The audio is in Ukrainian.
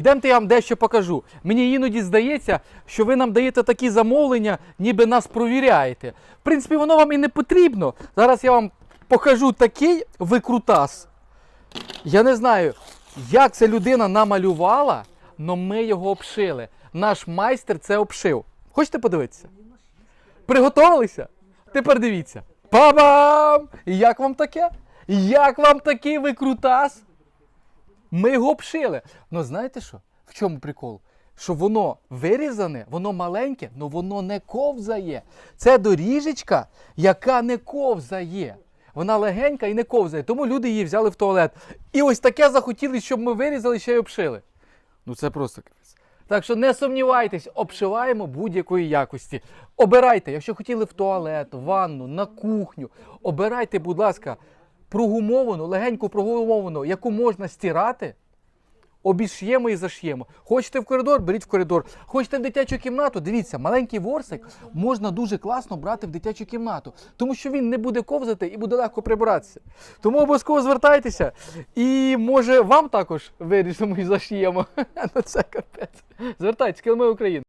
Йдемте, я вам дещо покажу. Мені іноді здається, що ви нам даєте такі замовлення, ніби нас провіряєте. В принципі, воно вам і не потрібно. Зараз я вам покажу такий викрутас. Я не знаю, як ця людина намалювала, але ми його обшили. Наш майстер це обшив. Хочете подивитися? Приготовилися? Тепер дивіться. Па-бам! Як вам таке? Як вам такий викрутас? Ми його обшили. Ну знаєте що? В чому прикол? Що воно вирізане, воно маленьке, але воно не ковзає. Це доріжечка, яка не ковзає. Вона легенька і не ковзає. Тому люди її взяли в туалет. І ось таке захотіли, щоб ми вирізали ще й обшили. Ну це просто капець. Так що не сумнівайтесь, обшиваємо будь-якої якості. Обирайте, якщо хотіли в туалет, в ванну, на кухню. Обирайте, будь ласка, прогумовану, легеньку прогумовану, яку можна стирати. Обіш'ємо і заш'ємо. Хочете в коридор, беріть в коридор. Хочете в дитячу кімнату, дивіться, маленький ворсик можна дуже класно брати в дитячу кімнату, тому що він не буде ковзати і буде легко прибиратися. Тому обов'язково звертайтеся. І може вам також вирішимо і заш'ємо. Ну це капець. Звертайтеся, килми України.